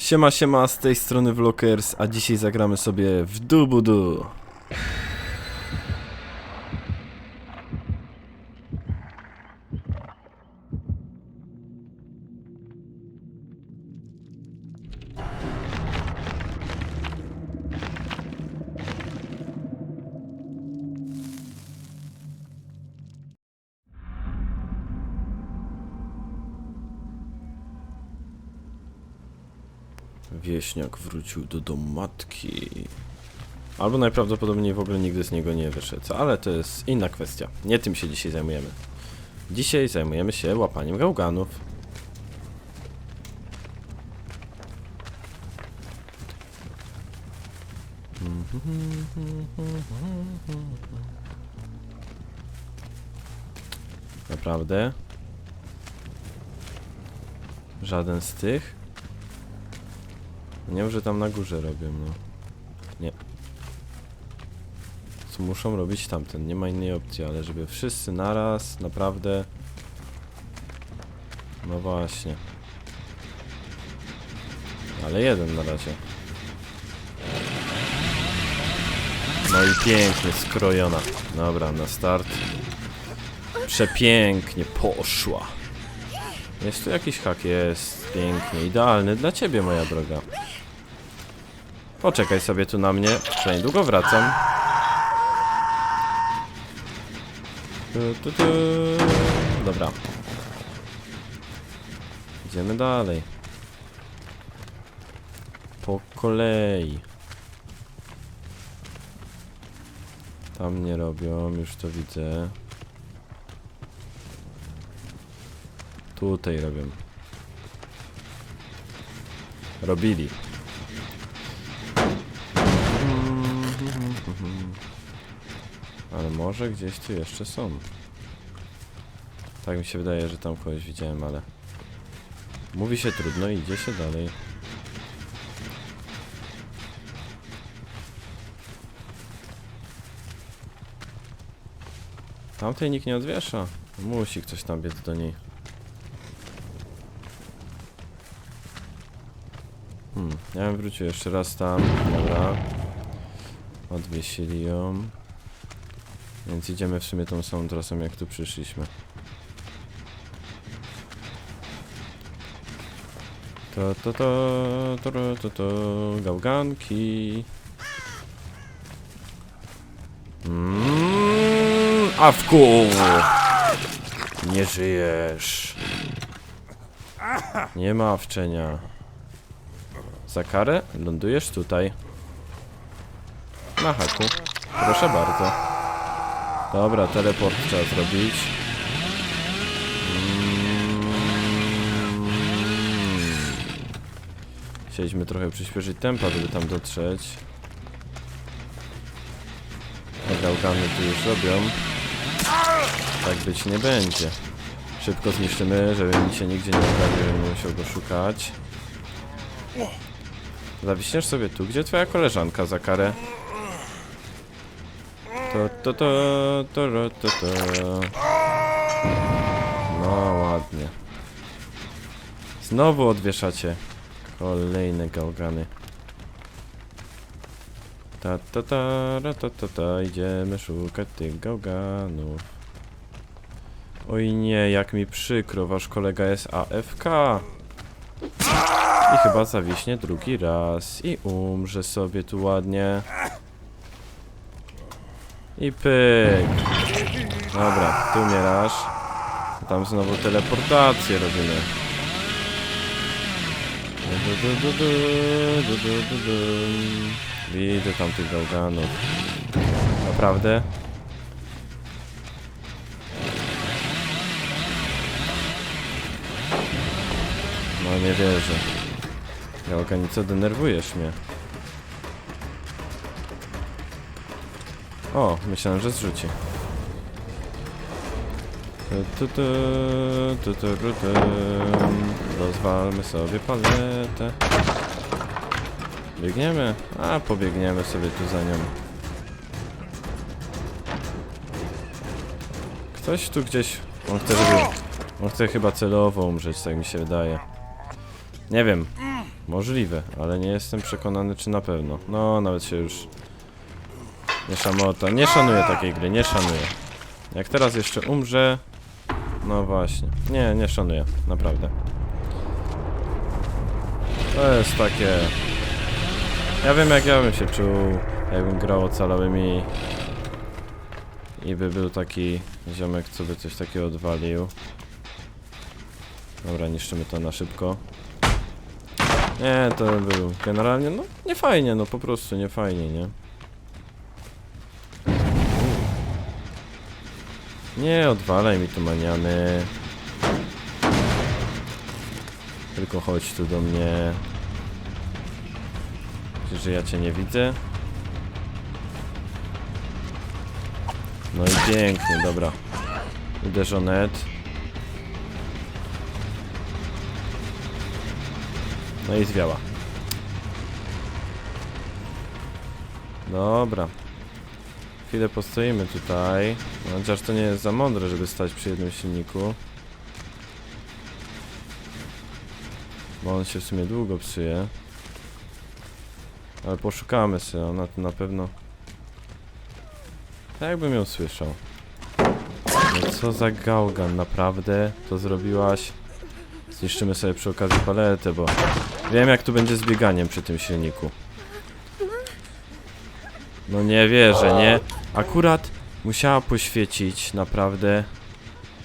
Siema, siema, z tej strony Vlockers, a dzisiaj zagramy sobie w Dubudu. Wieśniak wrócił do domu matki. Albo najprawdopodobniej w ogóle nigdy z niego nie wyszedł, ale to jest inna kwestia. Nie tym się dzisiaj zajmujemy. Dzisiaj zajmujemy się łapaniem gałganów. Naprawdę? Żaden z tych? Nie wiem, że tam na górze robią, no. Nie. Co muszą robić tamten, nie ma innej opcji, ale żeby wszyscy naraz, naprawdę... No właśnie. Ale jeden na razie. No i pięknie skrojona. Dobra, na start. Przepięknie poszła. Jest tu jakiś hak, jest pięknie, idealny dla ciebie, moja droga. Poczekaj sobie tu na mnie, za niedługo wracam. Tu, tu, tu. Dobra. Idziemy dalej. Po kolei. Tam nie robią, już to widzę. Tutaj robią. Robili. Ale może gdzieś tu jeszcze są. Tak mi się wydaje, że tam kogoś widziałem, ale... Mówi się trudno, idzie się dalej. Tamtej nikt nie odwiesza. Musi ktoś tam biec do niej. Hmm, ja bym wrócił jeszcze raz tam. Dobra. Odwiesili ją. Więc idziemy w sumie tą samą trasą jak tu przyszliśmy. To to to to to to, to gałganki. Mmm, awku! Nie żyjesz. Nie ma awczenia. Za karę lądujesz tutaj. Na haku. Proszę bardzo. Dobra, teleport trzeba zrobić. Mm. Chcieliśmy trochę przyspieszyć tempa, żeby tam dotrzeć. Gałgany tu już robią. Tak być nie będzie. Szybko zniszczymy, żeby mi się nigdzie nie pojawił, żebym musiał go szukać. Zawiśniesz sobie tu, gdzie twoja koleżanka za karę? To, to, to, to, to, to. No ładnie. Znowu odwieszacie kolejne gałgany. Ta, ta, ta, ra, ta, ta, ta, idziemy szukać tych gałganów. Oj nie, jak mi przykro, wasz kolega jest AFK. I chyba zawiśnie drugi raz i umrze sobie tu ładnie. I pyk. Dobra, ty umierasz. Tam znowu teleportację robimy. Widzę tam tych gałganów. Naprawdę? No nie wierzę. Gałganico, denerwujesz mnie. O, myślałem, że zrzuci. Rozwalmy sobie paletę. Biegniemy? A, pobiegniemy sobie tu za nią. Ktoś tu gdzieś... On chce, żeby... On chce chyba celowo umrzeć, tak mi się wydaje. Nie wiem. Możliwe, ale nie jestem przekonany, czy na pewno. No, nawet się już nie szamota. Nie szanuję takiej gry, nie szanuję. Jak teraz jeszcze umrze... No właśnie. Nie, nie szanuję, naprawdę. To jest takie... Ja wiem jak ja bym się czuł, jakbym grał ocalałymi i by był taki ziomek, co by coś takiego odwalił. Dobra, niszczymy to na szybko. Nie, to by był generalnie, no nie fajnie, no po prostu nie fajnie, nie? Nie odwalaj mi tu maniany. Tylko chodź tu do mnie. Myślisz, ja cię nie widzę? No i pięknie, dobra. Uderzonet. No i zwiała. Dobra. Chwilę postoimy tutaj. No, Chociaż to nie jest za mądre, żeby stać przy jednym silniku. Bo on się w sumie długo psuje. Ale poszukamy sobie, ona tu na pewno... Tak jakbym ją słyszał. No co za gałgan, naprawdę to zrobiłaś? Zniszczymy sobie przy okazji paletę, bo wiem jak tu będzie z bieganiem przy tym silniku. No nie wierzę, nie? Akurat musiała poświecić, naprawdę.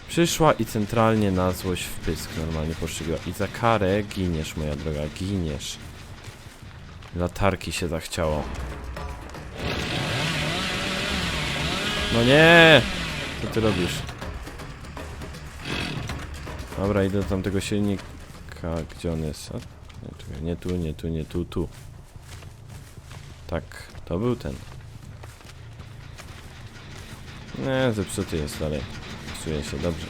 Przyszła i centralnie na złość w pysk normalnie poszybiła. I za karę giniesz, moja droga, giniesz. Latarki się zachciało. No nie! Co ty robisz? Dobra, idę do tamtego silnika. Gdzie on jest? Nie, czekaj, nie tu, nie tu, nie tu, tu. Tak, to był ten. Nie, zepsuty jest dalej. Psuje się, dobrze.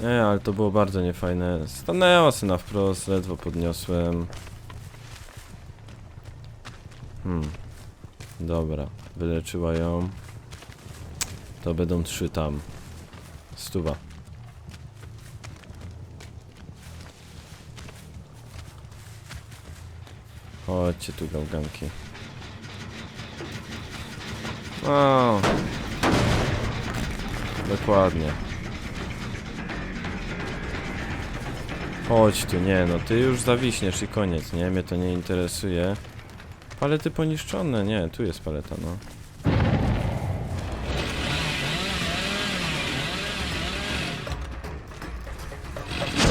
Nie, ale to było bardzo niefajne. Stanęła syna wprost, ledwo podniosłem. Hmm. Dobra, wyleczyła ją. To będą trzy tam. Stuwa. Chodźcie tu gałganki. O. Dokładnie. Chodź tu, nie no, ty już zawiśniesz i koniec, nie? Mnie to nie interesuje. Palety poniszczone, nie, tu jest paleta, no.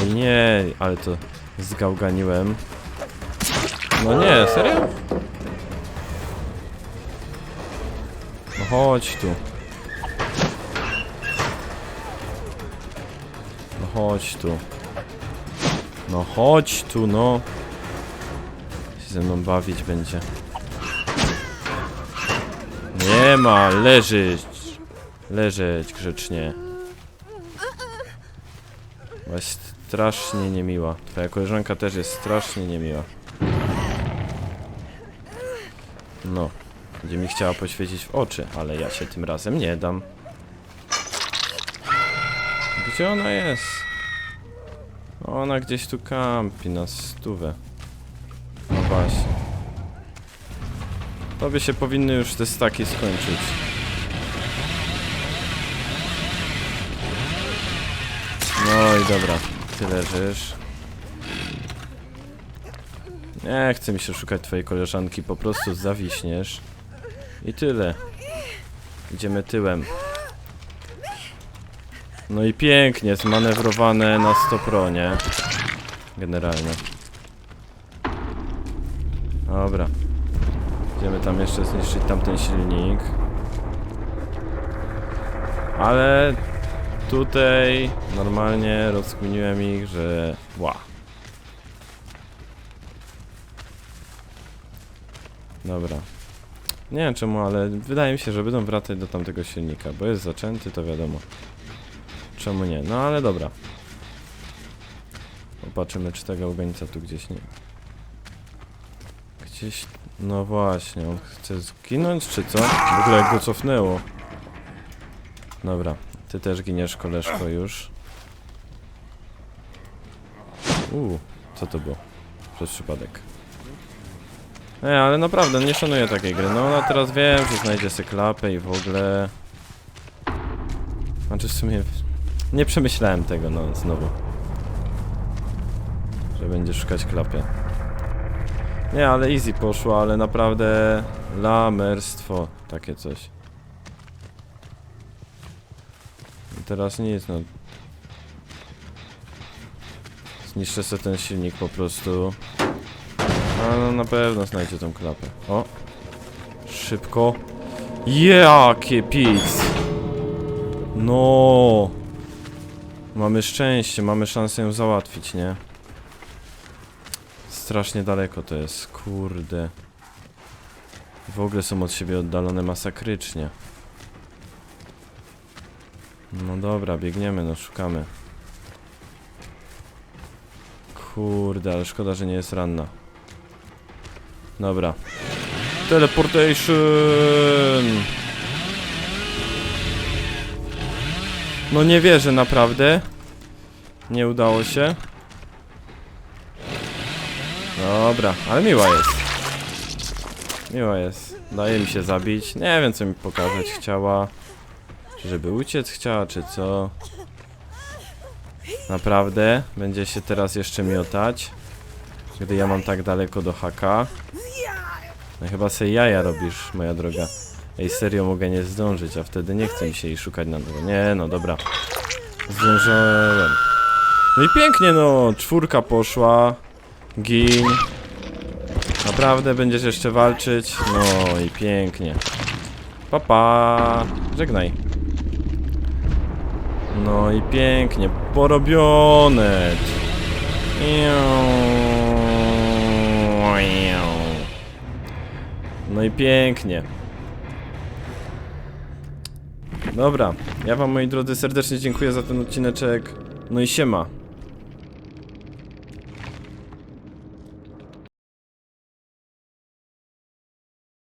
Oj nie, ale to zgałganiłem. No nie, serio? Chodź tu. No chodź tu. No chodź tu, no. Się ze mną bawić będzie. Nie ma, leżeć. Leżeć grzecznie. Byłaś strasznie niemiła. Twoja koleżanka też jest strasznie niemiła. No. Będzie mi chciała poświecić w oczy, ale ja się tym razem nie dam. Gdzie ona jest? Ona gdzieś tu kampi na stówę. No właśnie. Tobie się powinny już te staki skończyć. No i dobra, ty leżysz. Nie chce mi się szukać twojej koleżanki, po prostu zawiśniesz. I tyle. Idziemy tyłem. No i pięknie, zmanewrowane na 100 pro, nie? Generalnie. Dobra. Idziemy tam jeszcze zniszczyć tamten silnik. Ale tutaj normalnie rozkminiłem ich, że... Ła. Dobra. Nie wiem czemu, ale wydaje mi się, że będą wracać do tamtego silnika, bo jest zaczęty, to wiadomo. Czemu nie? No ale dobra. Popatrzymy, czy tego ogońca tu gdzieś nie... Gdzieś... No właśnie, on chce zginąć, czy co? W ogóle go cofnęło. Dobra, ty też giniesz, koleżko, już. Uuu, co to było? Przez przypadek. Nie, ale naprawdę nie szanuję takiej gry. No, no teraz wiem, że znajdzie sobie klapę i w ogóle... Znaczy w sumie... Nie przemyślałem tego, no, znowu. Że będzie szukać klapy. Nie, ale easy poszło, ale naprawdę... Lamerstwo. Takie coś. I teraz nic, no. Zniszczę sobie ten silnik po prostu. A no na pewno znajdzie tą klapę. O! Szybko. Jakie pic! No! Mamy szczęście, mamy szansę ją załatwić, nie? Strasznie daleko to jest, kurde. W ogóle są od siebie oddalone masakrycznie. No dobra, biegniemy, no szukamy. Kurde, ale szkoda, że nie jest ranna. Dobra. Teleportation! No nie wierzę naprawdę. Nie udało się. Dobra, ale miła jest. Miła jest. Daje mi się zabić. Nie wiem co mi pokazać chciała. Czy żeby uciec chciała, czy co? Naprawdę? Będzie się teraz jeszcze miotać? Gdy ja mam tak daleko do haka? No chyba se jaja robisz, moja droga. Ej, serio mogę nie zdążyć, a wtedy nie chcę mi się jej szukać na nowo. Nie, no dobra. Zdążyłem. No i pięknie, no. Czwórka poszła. Gin. Naprawdę będziesz jeszcze walczyć? No i pięknie. Papa. Pa. Żegnaj. No i pięknie. Porobione. No i pięknie. Dobra, ja wam moi drodzy serdecznie dziękuję za ten odcineczek. No i siema.